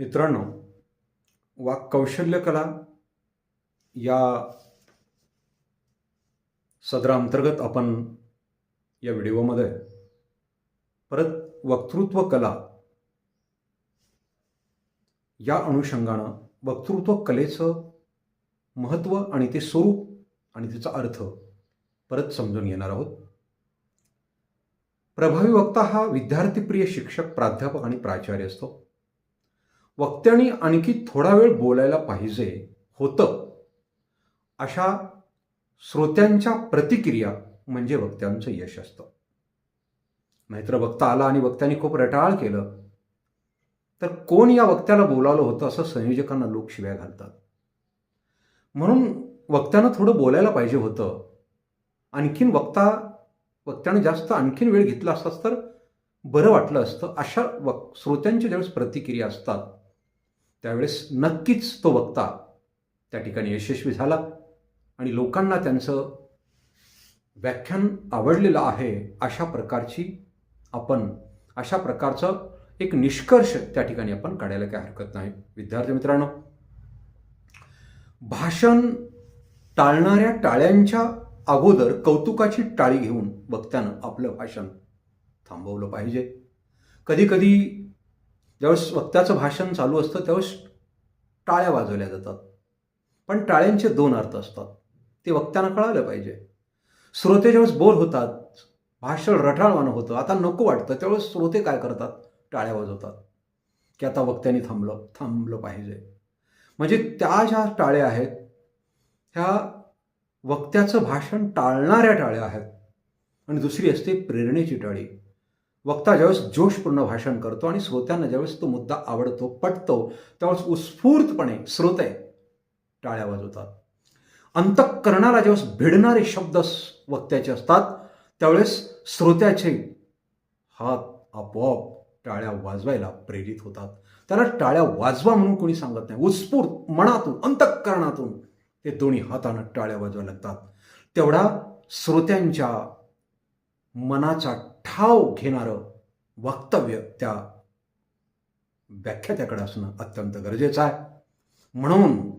मित्रांनो वाक कौशल्य कला या सदरांतर्गत आपण या व्हिडिओमध्ये परत वक्तृत्व कला या अनुषंगानं वक्तृत्व कलेचं महत्त्व आणि ते स्वरूप आणि त्याचा अर्थ परत समजून घेणार आहोत. प्रभावी वक्ता हा विद्यार्थीप्रिय शिक्षक प्राध्यापक आणि प्राचार्य असतो. वक्त्यांनी आणखी थोडा वेळ बोलायला पाहिजे होतं. अशा श्रोत्यांच्या प्रतिक्रिया म्हणजे वक्त्यांचं यश असतं. नाहीतर वक्ता आला आणि वक्त्याने खूप रटाळ केलं. तर कोण या वक्त्याला बोलावलं होतं असं संयोजकांना लोक शिव्या घालतात. म्हणून वक्त्यानं थोडं बोलायला पाहिजे होतं. आणखीन वक्ता वक्त्यानं जास्त आणखीन वेळ घेतला असताच तर बरं वाटलं असतं. अशा वक् श्रोत्यांच्या ज्यावेळेस प्रतिक्रिया असतात त्यावेळेस नक्कीच तो वक्ता त्या ठिकाणी यशस्वी झाला आणि लोकांना त्यांचं व्याख्यान आवडलेलं आहे अशा प्रकारची आपण अशा प्रकारचं एक निष्कर्ष त्या ठिकाणी आपण काढायला काही हरकत नाही. विद्यार्थी मित्रांनो भाषण टाळणाऱ्या टाळ्यांच्या अगोदर कौतुकाची टाळी घेऊन वक्त्यानं आपलं भाषण थांबवलं पाहिजे. कधीकधी ज्यावेळेस वक्त्याचं भाषण चालू असतं त्यावेळेस टाळ्या वाजवल्या जातात. पण टाळ्यांचे दोन अर्थ असतात. ते वक्त्यांना कळालं पाहिजे. श्रोते ज्यावेळेस बोर होतात भाषण रटाळवानं होतं आता नको वाटतं त्यावेळेस श्रोते काय करतात? टाळ्या वाजवतात. की आता वक्त्यांनी थांबलं थांबलं पाहिजे. म्हणजे त्या ज्या टाळ्या आहेत ह्या वक्त्याचं भाषण टाळणाऱ्या टाळ्या आहेत. आणि दुसरी असते प्रेरणेची टाळी. वक्ता ज्यावेळेस जोशपूर्ण भाषण करतो आणि श्रोत्यांना ज्यावेळेस तो मुद्दा आवडतो पटतो त्यावेळेस उत्स्फूर्तपणे श्रोते टाळ्या वाजवतात. अंतःकरणाला ज्यावेळेस भिडणारे शब्द वक्त्याचे असतात त्यावेळेस श्रोत्याचे हात आपोआप टाळ्या वाजवायला प्रेरित होतात. त्याला टाळ्या वाजवा म्हणून कोणी सांगत नाही. उत्स्फूर्त मनातून अंतःकरणातून ते दोन्ही हातानं टाळ्या वाजवायला लागतात. तेवढा श्रोत्यांच्या मनाचा ठाव घेणारं वक्तव्य त्या व्याख्यात्याकडे असणं अत्यंत गरजेचं आहे. म्हणून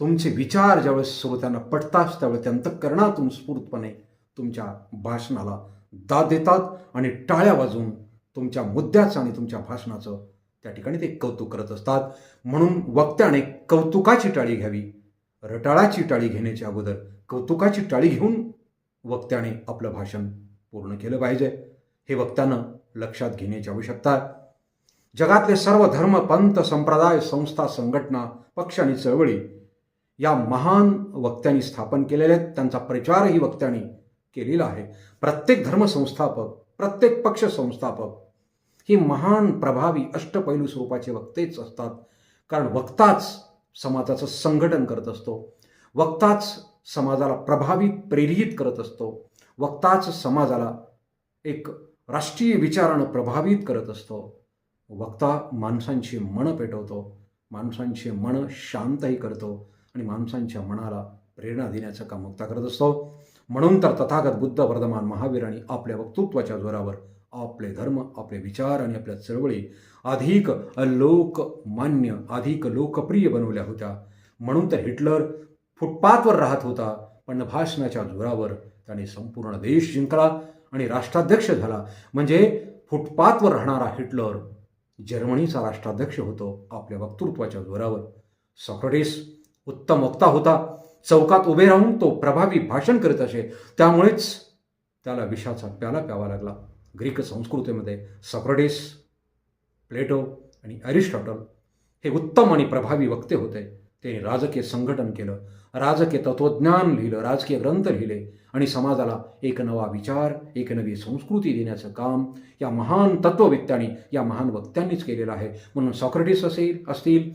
तुमचे विचार ज्यावेळेस श्रोत्यांना पटतात त्यावेळेस ते स्फूर्तपणे तुमच्या भाषणाला दाद देतात आणि टाळ्या वाजून तुमच्या मुद्द्याचं आणि तुमच्या भाषणाचं त्या ठिकाणी ते कौतुक करत असतात. म्हणून वक्त्याने कौतुकाची टाळी घ्यावी रटाळाची टाळी घेण्याच्या अगोदर कौतुकाची टाळी घेऊन वक्त्याने आपलं भाषण पूर्ण केलं पाहिजे. हे वक्त्यानं लक्षात घेण्याची आवश्यकता आहे जगातले सर्व धर्म पंथ संप्रदाय संस्था संघटना पक्ष आणि चळवळी या महान वक्त्यांनी स्थापन केलेले आहेत. त्यांचा प्रचारही वक्त्यांनी केलेला आहे. प्रत्येक धर्मसंस्थापक प्रत्येक पक्ष संस्थापक ही महान प्रभावी अष्टपैलू स्वरूपाचे वक्तेच असतात. कारण वक्ताच समाजाचं संघटन करत असतो. वक्ताच समाजाला प्रभावी प्रेरित करत असतो. वक्ताच समाजाला एक राष्ट्रीय विचारानं प्रभावित करत असतो. वक्ता माणसांची मनं पेटवतो. माणसांची मनं शांतही करतो आणि माणसांच्या मनाला प्रेरणा देण्याचं काम वक्ता करत असतो. म्हणून तर तथागत बुद्ध वर्धमान महावीरांनी आपल्या वक्तृत्वाच्या जोरावर आपले धर्म आपले विचार आणि आपल्या चळवळी अधिक लोकमान्य अधिक लोकप्रिय बनवल्या होत्या. म्हणून तर हिटलर फुटपाथवर राहत होता पण भाषणाच्या जोरावर त्याने संपूर्ण देश जिंकला. आणि राष्ट्राध्यक्ष झाला. म्हणजे फुटपाथवर राहणारा हिटलर जर्मनीचा राष्ट्राध्यक्ष होतो आपल्या वक्तृत्वाच्या जोरावर. सॉक्रेटिस उत्तम वक्ता होता. चौकात उभे राहून तो प्रभावी भाषण करीत असे. त्यामुळेच त्याला विषाचा प्याला प्यावा लागला. ग्रीक संस्कृतीमध्ये सॉक्रेटिस प्लेटो आणि अरिस्टॉटल हे उत्तम आणि प्रभावी वक्ते होते. ते राजकीय संघटन केलं राजकीय तत्त्वज्ञान लिहिलं राजकीय ग्रंथ लिहिले आणि समाजाला एक नवा विचार एक नवी संस्कृती देण्याचं काम या महान तत्त्ववेत्यांनी या महान वक्त्यांनीच केलेलं आहे. म्हणून सॉक्रेटिस असेल असतील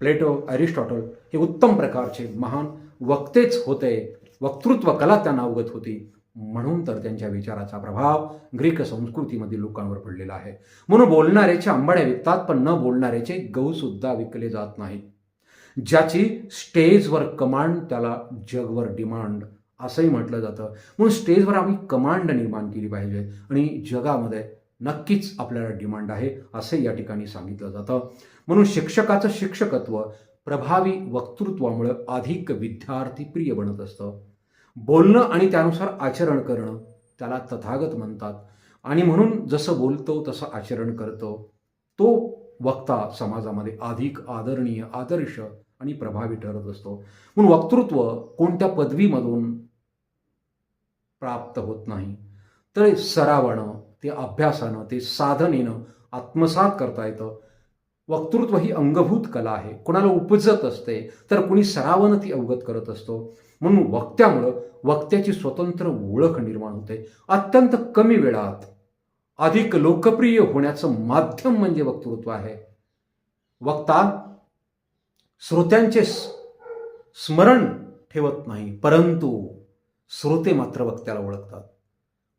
प्लेटो ॲरिस्टॉटल हे उत्तम प्रकारचे महान वक्तेच होते. वक्तृत्व कला त्यांना अवगत होती. म्हणून तर त्यांच्या विचाराचा प्रभाव ग्रीक संस्कृतीमधील लोकांवर पडलेला आहे. म्हणून बोलणाऱ्याच्या आंबाड्या विकतात पण न बोलणाऱ्याचे गहूसुद्धा विकले जात नाहीत. ज्याची स्टेजवर कमांड त्याला जगवर डिमांड असंही म्हटलं जातं. म्हणून स्टेजवर आम्ही कमांड निर्माण केली पाहिजे आणि जगामध्ये नक्कीच आपल्याला डिमांड आहे असे या ठिकाणी सांगितलं जातं. म्हणून शिक्षकाचं शिक्षकत्व प्रभावी वक्तृत्वामुळं अधिक विद्यार्थी प्रिय बनत असतं. बोलणं आणि त्यानुसार आचरण करणं त्याला तथागत म्हणतात. आणि म्हणून जसं बोलतो तसं आचरण करतो. तो वक्ता समाजामध्ये अधिक आदरणीय आदर्श आणि प्रभावी ठरत असतो. म्हणून वक्तृत्व कोणत्या पदवीमधून प्राप्त होत नाही तर सरावानं ते अभ्यासानं ते साधनेनं आत्मसात करता येतं. वक्तृत्व ही अंगभूत कला आहे. कोणाला उपजत असते तर कुणी सरावानं ती अवगत करत असतो. म्हणून वक्त्यामुळं वक्त्याची स्वतंत्र ओळख निर्माण होते. अत्यंत कमी वेळात अधिक लोकप्रिय होण्याचं माध्यम म्हणजे वक्तृत्व आहे. वक्ता श्रोत्यांचे स्मरण ठेवत नाही परंतु श्रोते मात्र वक्त्याला ओळखतात.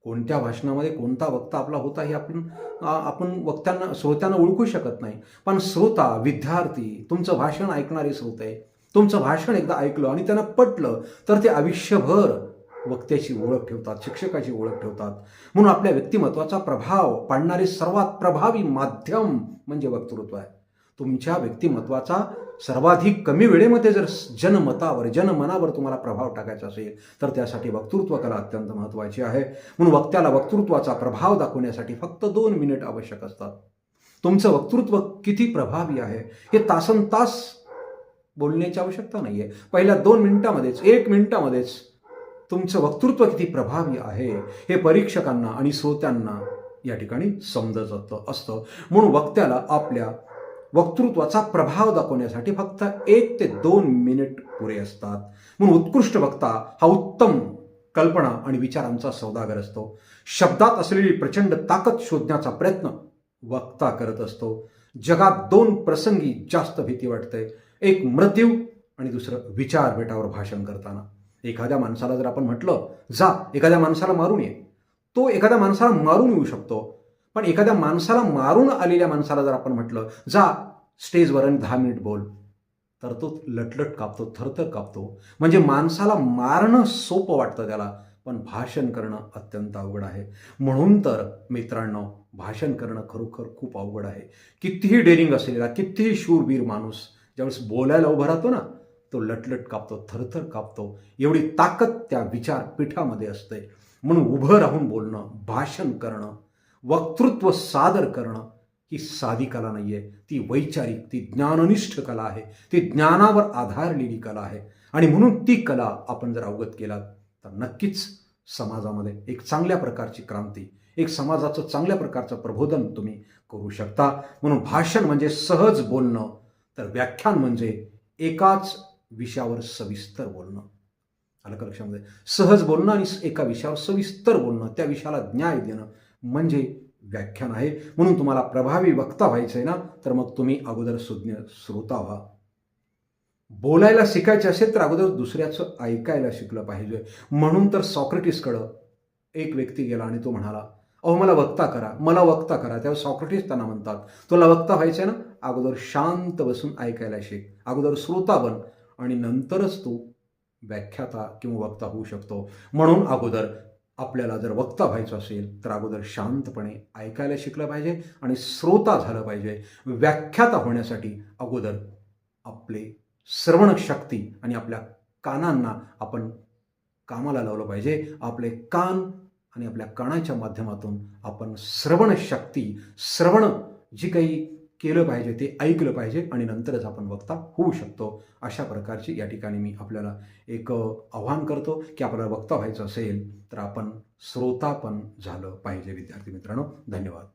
कोणत्या भाषणामध्ये कोणता वक्ता आपला होता हे आपण आपण वक्त्यांना श्रोत्यांना ओळखू शकत नाही. पण श्रोता विद्यार्थी तुमचं भाषण ऐकणारे श्रोते तुमचं भाषण एकदा ऐकलं आणि त्यांना पटलं तर ते आयुष्यभर वक्त्याची ओळख ठेवतात शिक्षकाची ओळख ठेवतात. म्हणून आपल्या व्यक्तिमत्वाचा प्रभाव पाडणारे सर्वात प्रभावी माध्यम म्हणजे वक्तृत्व आहे. तुमच्या व्यक्तिमत्वाचा सर्वाधिक कमी वेळेमध्ये जर जनमतावर जनमनावर तुम्हाला प्रभाव टाकायचा असेल तर त्यासाठी वक्तृत्व कला अत्यंत महत्त्वाची आहे. म्हणून वक्त्याला वक्तृत्वाचा प्रभाव दाखवण्यासाठी फक्त दोन मिनिट आवश्यक असतात. तुमचं वक्तृत्व किती प्रभावी आहे हे तासन तास बोलण्याची आवश्यकता नाही आहे पहिल्या दोन मिनिटामध्येच एक मिनिटामध्येच तुमचं वक्तृत्व किती प्रभावी आहे हे परीक्षकांना आणि श्रोत्यांना या ठिकाणी समजत असतं. म्हणून वक्त्याला आपल्या वक्तृत्वाचा प्रभाव दाखवण्यासाठी फक्त एक ते दोन मिनिट पुरे असतात. म्हणून उत्कृष्ट वक्ता हा उत्तम कल्पना आणि विचारांचा सौदागर असतो. शब्दात असलेली प्रचंड ताकद शोधण्याचा प्रयत्न वक्ता करत असतो. जगात दोन प्रसंगी जास्त भीती वाटते. एक मृत्यू आणि दुसरं विचार बेटावर भाषण करताना. एखाद्या माणसाला जर आपण म्हटलं जा एखाद्या माणसाला मारून ये. तो एखाद्या माणसाला मारून येऊ शकतो. पण एखाद्या माणसाला मारून आलेल्या माणसाला जर आपण म्हटलं जा स्टेजवर आणि दहा मिनिट बोल. तर तो लटलट कापतो थरथर कापतो. म्हणजे माणसाला मारणं सोपं वाटतं त्याला पण भाषण करणं अत्यंत अवघड आहे. म्हणून तर मित्रांनो भाषण करणं खरोखर खूप अवघड आहे. कितीही डेअरिंग असलेला कितीही शूरवीर माणूस ज्यावेळेस बोलायला उभा राहतो ना तो लटलट कापतो थरथर कापतो. एवढी ताकद त्या विचारपीठामध्ये असते. म्हणून उभं राहून बोलणं भाषण करणं वक्तृत्व सादर करणं ही साधी कला नाही आहे ती वैचारिक ती ज्ञाननिष्ठ कला आहे. ती ज्ञानावर आधारलेली कला आहे. आणि म्हणून ती कला आपण जर अवगत केला तर नक्कीच समाजामध्ये एक चांगल्या प्रकारची क्रांती एक समाजाचं चांगल्या प्रकारचं प्रबोधन तुम्ही करू शकता. म्हणून भाषण म्हणजे सहज बोलणं तर व्याख्यान म्हणजे एकाच विषयावर सविस्तर बोलणं. आलं का लक्षामध्ये? सहज बोलणं आणि एका विषयावर सविस्तर बोलणं त्या विषयाला न्याय देणं म्हणजे व्याख्यान आहे. म्हणून तुम्हाला प्रभावी वक्ता व्हायचं आहे ना तर मग तुम्ही अगोदर सुज्ञ श्रोता व्हा. बोलायला शिकायचे असेल तर अगोदर दुसऱ्याचं ऐकायला शिकलं पाहिजे. म्हणून तर सॉक्रेटिसकडं एक व्यक्ती गेला आणि तो म्हणाला अहो मला वक्ता करा मला वक्ता करा. त्यावर सॉक्रेटिस त्यांना म्हणतात तुला वक्ता व्हायचं आहे ना अगोदर शांत बसून ऐकायला शिक अगोदर श्रोता बन आणि नंतरच तू व्याख्याता किंवा वक्ता होऊ शकतो. म्हणून अगोदर आपल्याला जर वक्ता व्हायचं असेल तर अगोदर शांतपणे ऐकायला शिकलं पाहिजे आणि श्रोता झालं पाहिजे. व्याख्याता होण्यासाठी अगोदर आपले श्रवण शक्ती आणि आपल्या कानांना आपण कामाला लावलं पाहिजे. आपले कान आणि आपल्या कानाच्या माध्यमातून आपण श्रवण शक्ती श्रवण जी काही केलं पाहिजे ते ऐकलं पाहिजे आणि नंतरच आपण वक्ता होऊ शकतो. अशा प्रकारची या ठिकाणी मी आपल्याला एक आव्हान करतो की आपल्याला वक्ता व्हायचं असेल तर आपण श्रोता पण झालं पाहिजे विद्यार्थी मित्रांनो. धन्यवाद.